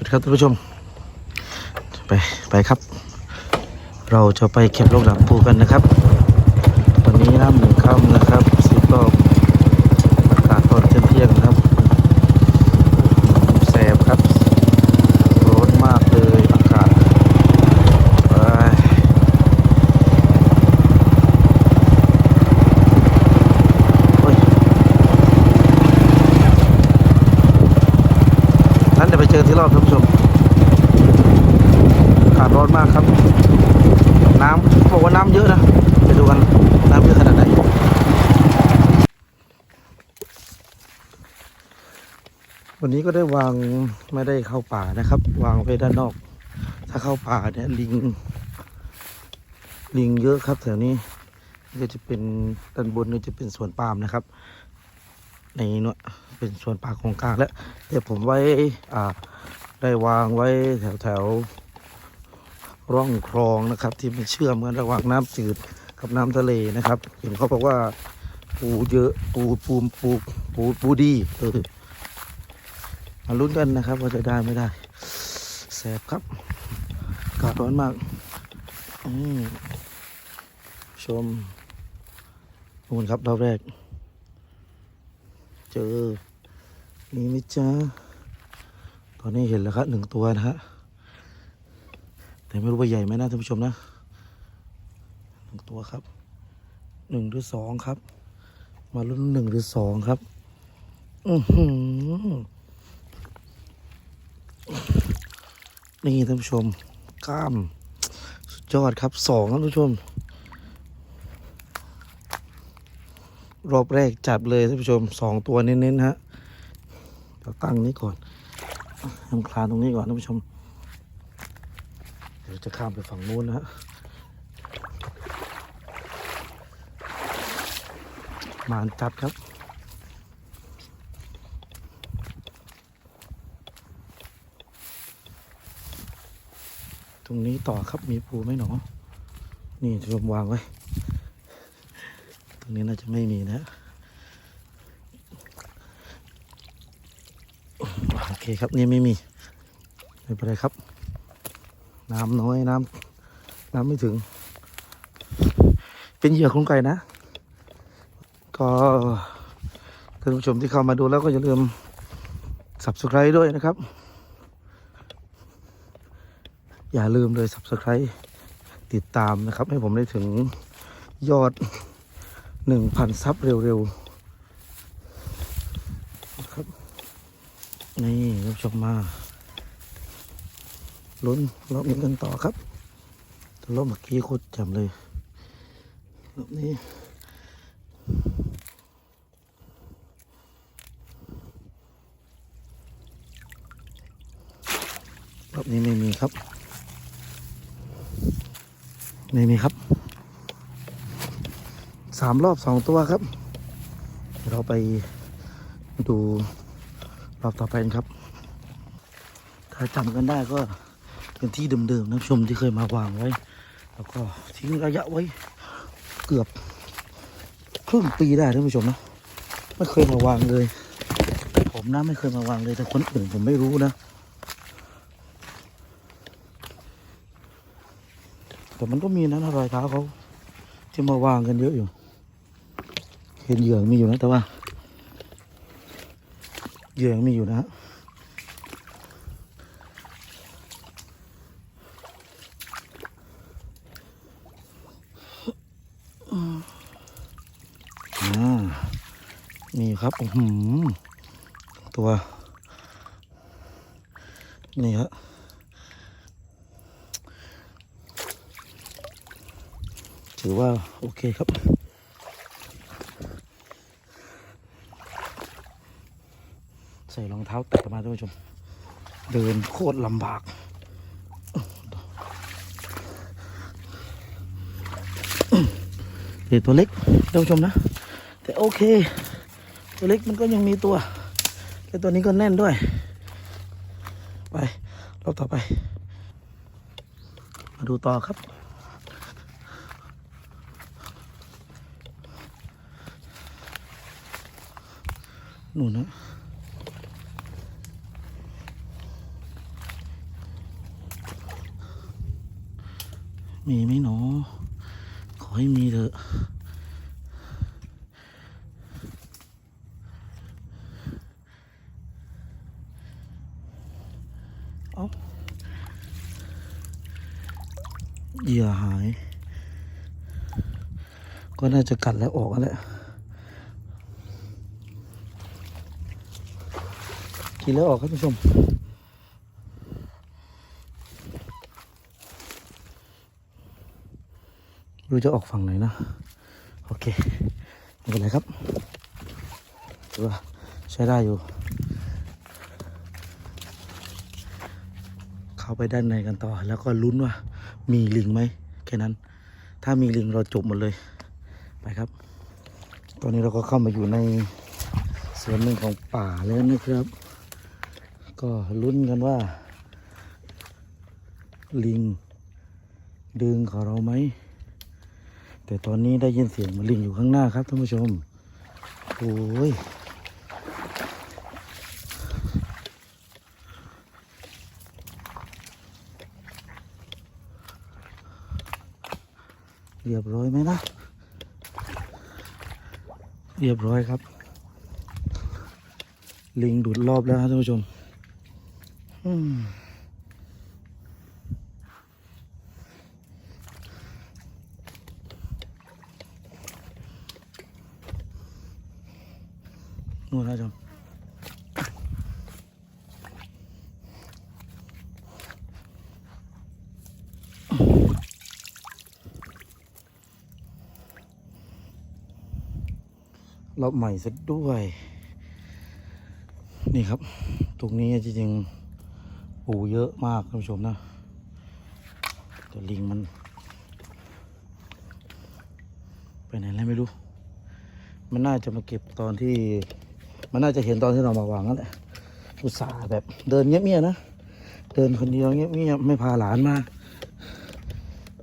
วัสดีครับท่านผู้ชม ไป ไปครับ เราจะไปเก็บลูกหลังปูกันนะครับ วันนี้น้ำหนึ่งค่ำนะครับสิบรอบอากาศตอนเที่ยงๆนะครับแสบครับ ร้อนมากเลยอากาศไปโอ้ยนั้นเดี๋ยวไปเจอที่รอบท่านผู้ชม อากาศ ร้อนมากครับ น้ำบอกว่าน้ำเยอะนะไปดูกันน้ำเยอะขนาดไหนวันนี้ก็ได้วางไม่ได้เข้าป่านะครับ วางไว้ด้านนอก ถ้าเข้าป่าเนี่ยลิง ลิงเยอะครับแถวนี้นี่ก็จะเป็นด้านบนนี่จะเป็นสวนปาล์มนะครับ ในเนาะเป็นสวนป่าของกลางแล้วเดี๋ยวผมไว้อ่าได้วางไว้แถวแถว ร่องคลองนะครับ ที่มันเชื่อมกันระหว่างน้ำจืดกับน้ำทะเลนะครับ เห็นเขาบอกว่าปูเยอะปูปูปูปูปูดีเออมาลุ้นกันนะครับ ว่าจะได้ไม่ได้แสบครับอากาศร้อนมากอืชมนู่นครับรอบแรก เจอมีไหมจ๊ะตอนนี้เห็นแล้วครับหนึ่งตัวนะฮะ แต่ไม่รู้ว่าใหญ่ไหมนะท่านผู้ชมนะหนึ่งตัวครับหนึ่งหรือสองครับ มาลุ้นหนึ่งหรือสองครับ อือหือนี่ท่านผู้ชมกล้าม สุดยอดครับสองท่านผู้ชม รอบแรกจับเลยท่านผู้ชมสองตัวเน้นๆฮะเดี๋ยวตั้งนี้ก่อนทำคลานตรงนี้ก่อนท่านผู้ชม ดี๋ยวจะข้ามไปฝั่งนู้นนะฮะมานจัดครับตรงนี้ต่อครับมีปูไหมหนอ นี่ท่านผู้ชมวางไว้ ตรงนี้น่าจะไม่มีนะฮะโอเคครับนี่ไม่มี ไม่เป็นไรครับ น้ำน้อยน้ำน้ำไม่ถึง เป็นเหยื่อโครงไก่นะ ก็ท่านผู้ชมที่เข้ามาดูแล้วก็อย่าลืม subscribe ด้วยนะครับ อย่าลืมเลย subscribe ติดตามนะครับ ให้ผมได้ถึงยอด 1,000 ซับเร็วๆ นะครับ นี่ท่านผู้ชมมา ลุ้นรอบนี้กันต่อครับต่รอบเมื่อกี้โคตรจำเลยรอบนี้รอบนี้ไม่มีครับ ไม่มีครับสามรอบสองตัวครับ เราไปดูรอบต่อไปครับ ถ้าจำกันได้ก็ เป็นที่เดิมๆนะชมที่เคยมาวางไว้ แล้วก็ทิ้งระยะไว้เกือบครึ่งปีได้ท่านผู้ชมนะไม่เคยมาวางเลย ผมนะไม่เคยมาวางเลยแต่คนอื่นผมไม่รู้นะแต่มันก็มีนะรอยเท้าเขาที่มาวางกันเยอะอยู่ เห็นเหยื่อมีอยู่นะแต่ว่าเหยื่อมีอยู่นะฮะอ่า นี่ครับอื้อหือตัว นี่ฮะถือว่า โอเคครับใส่รองเท้าแตะมาท่านผู้ชม เดินโคตรลำบาก เดี๋ยวตัวเล็กท่านผู้ชมนะ แต่โอเค ตัวเล็กมันก็ยังมีตัวแต่ตัวนี้ก็แน่นด้วย ไปรอบต่อไป มาดูต่อครับ หนูนะมีไหมหนอขอให้มีเถอะ เหยื่อหาย ก็น่าจะกัดแล้วออกแล้วแหละกินแล้วออกครับผู้ชมรู้จะออกฝั่งไหนนะ โอเคไม่เป็นไรครับถือว่าใช้ได้อยู่ เข้าไปด้านในกันต่อแล้วก็ลุ้นว่า มีลิงไหมแค่นั้น ถ้ามีลิงเราจบหมดเลยไปครับ ตอนนี้เราก็เข้ามาอยู่ในส่วนหนึ่งของป่าแล้วนะครับ ก็ลุ้นกันว่า ลิง ดึงของเราไหมแต่ตอนนี้ได้ยินเสียงมันลิงอยู่ข้างหน้าครับท่านผู้ชมโอ้ย เรียบร้อยไหมนะ เรียบร้อยครับ ลิงดูดรอบแล้วครับท่านผู้ชมอืมนู่นนะท่านผู้ชม รอบใหม่ซะด้วย นี่ครับ ตรงนี้จริงๆปูเยอะมากท่านผู้ชมนะแต่ลิงมัน ไปไหนแล้วไม่รู้ มันน่าจะมาเก็บตอนที่ มันน่าจะเห็นตอนที่เรามาวางนั่นแหละอุตส่าห์แบบเดินเงียบๆนะ เดินคนเดียวเงียบๆไม่พาหลานมา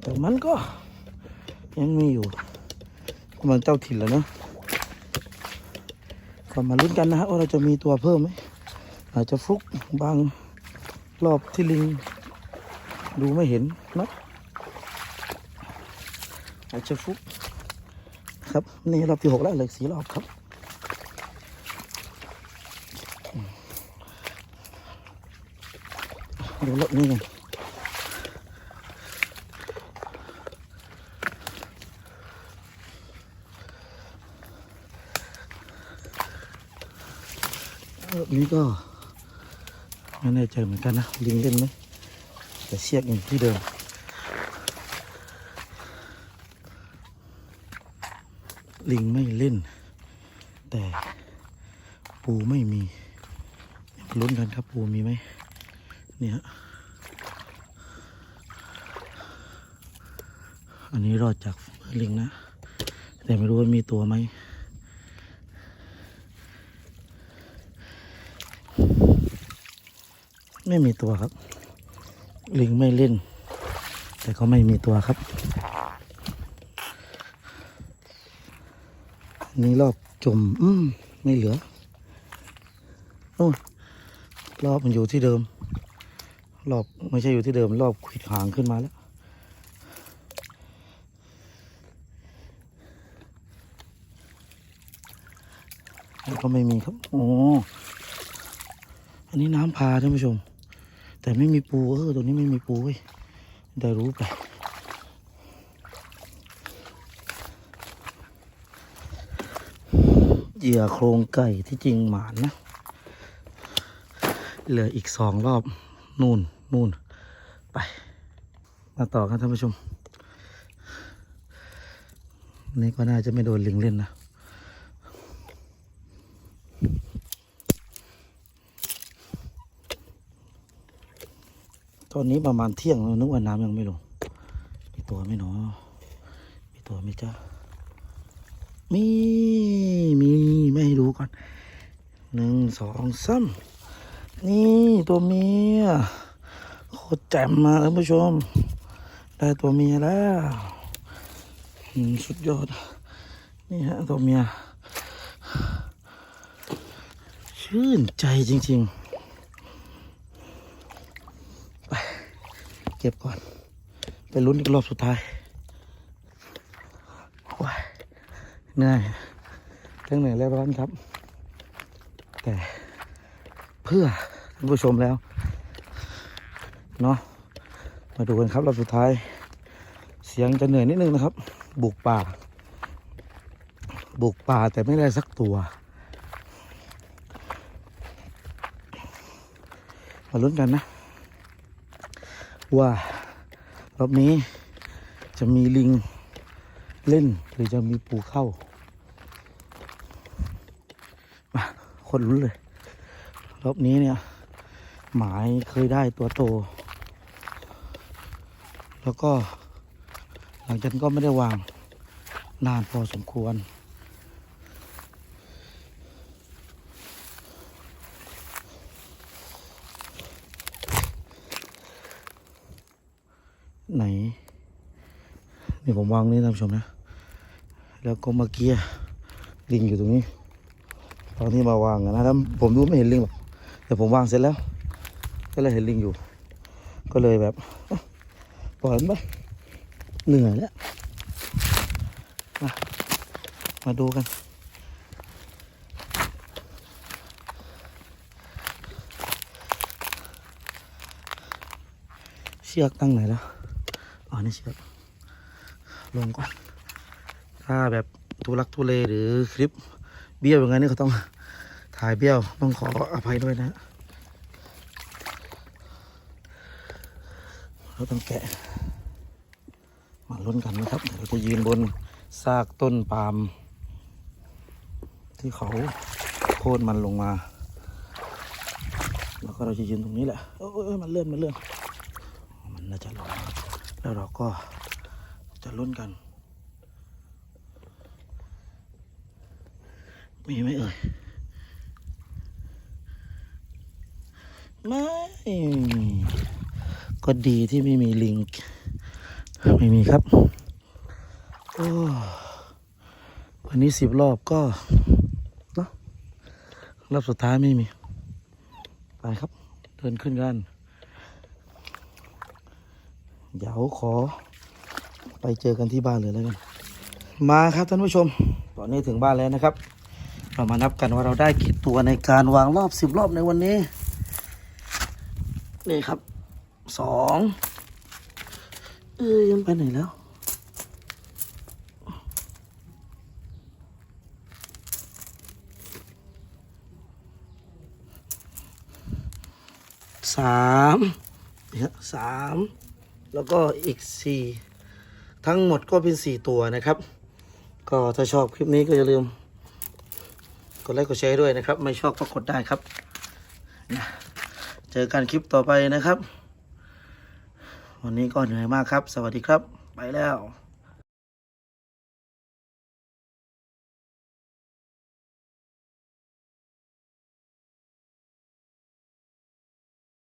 แต่มันก็ยังมีอยู่ มันเจ้าถิ่นแล้วเนาะ ก็มาลุ้นกันนะฮะว่าเราจะมีตัวเพิ่มไหมอาจจะฟลุกบางรอบที่ลิง ดูไม่เห็นนะอาจจะฟลุกครับนี่รอบที่หกแล้วเหลือสีรอบครับดูรอบนี้กัน อบนี้ก็ไม่แน่ใจเหมือนกันนะลิงเล่นไหมแต่เชือกอยู่ที่เดิมลิงไม่เล่น แต่ปูไม่มีลุ้นกันครับปูมีไหมเนี่ยอันนี้รอดจากลิงนะ แต่ไม่รู้ว่ามีตัวไหม ไม่มีตัวครับ ลิงไม่เล่น แต่ก็ไม่มีตัวครับนนี้รอบจม อืมไม่เหลือโอ้รอบมันอยู่ที่เดิม รอบไม่ใช่อยู่ที่เดิม รอบขวิดหางขึ้นมาแล้วก็ไม่มีครับ โอ้ อันนี้น้ำพาท่านผู้ชม แต่ไม่มีปูเออตรงนี้ไม่มีปูเว้ยได้รู้ไปเหยื่อโครงไก่ที่จริงหมานนะ เหลืออีกสองรอบนู่นนู่นไป มาต่อกันท่านผู้ชม นี่ก็น่าจะไม่โดนลิงเล่นนะ ตอนนี้ประมาณเที่ยงแล้วนึกว่าน้ำยังไม่ลง มีตัวไหม่หนอมีตัวไหมจ้ามีมีไม่ให้ดูก่อนหนึ่งสองสามนี่ตัวเมียโคตรแจ่มมาท่านผู้ชม ได้ตัวเมียแล้วสุดยอด นี่ฮะตัวเมีย ชื่นใจจริง ๆ ไป เก็บก่อน ไปลุ้นอีกรอบสุดท้ายโอ้ยเหนื่อยทั้งเหนื่อยและร้อนครับ แต่เพื่อท่านผู้ชมแล้วเนาะมาดูกันครับรอบสุดท้าย เสียงจะเหนื่อยนิดนึงนะครับ บุกป่า บุกป่าแต่ไม่ได้สักตัวมาลุ้นกันนะ ว่ารอบนี้จะมีลิงเล่นหรือจะมีปูเข้า มาคนลุ้นเลย รอบนี้เนี่ย หมายเคยได้ตัวโต แล้วก็หลังจากนั้นก็ไม่ได้วางนานพอสมควร ไหนนี่ผมวางนี่ท่านผู้ชมนะ แล้วก็เมื่อกี้ลิงอยู่ตรงนี้ตอนที่มาวางนะแล้วผมดูไม่เห็นลิงหรอกแต่ผมวางเสร็จแล้ว ก็เลยเห็นลิงอยู่ ก็เลยแบบเอ้าปล่อยมันไปเหนื่อยแล้วมามาดูกันเชือกตั้งไหนแล้ว อ๋อนี่เชือกลงก่อน ถ้าแบบทุลักทุเลหรือคลิปเบี้ยวอย่างไงนี่ก็ต้องถ่ายเบี้ยวต้องขออภัยด้วยนะ เราต้องแกะ มาลุ้นกันนะครับเราจะยืนบนซากต้นปาล์มที่เขาโค่นมันลงมา แล้วก็เราจะยืนตรงนี้แหละเอยเอยเอมันเลื่อนมันเลื่อน แล้วเราก็จะลุ้นกัน มีไหมเอ่ย ไม่ ก็ดีที่ไม่มีลิง ไม่มีครับ โอ้วันนี้สิบรอบก็เนาะรอบสุดท้ายไม่มี ไปครับ เดินขึ้นกัน เดี๋ยวขอ ไปเจอกันที่บ้านเลยแล้วกัน มาครับท่านผู้ชม ตอนนี้ถึงบ้านแล้วนะครับ เรามานับกันว่าเราได้กี่ตัวในการวางรอบสิบรอบในวันนี้ นี่ครับสองเอ้ยยังไปไหนแล้วสามเนี่ยสาม แล้วก็อีกสี่ทั้งหมดก็เป็นสี่ตัวนะครับ ก็ถ้าชอบคลิปนี้ก็อย่าลืม กดไลค์กดแชร์ด้วยนะครับ ไม่ชอบก็กดได้ครับนะเจอกันคลิปต่อไปนะครับ วันนี้ก็เหนื่อยมากครับ สวัสดีครับ ไปแล้ว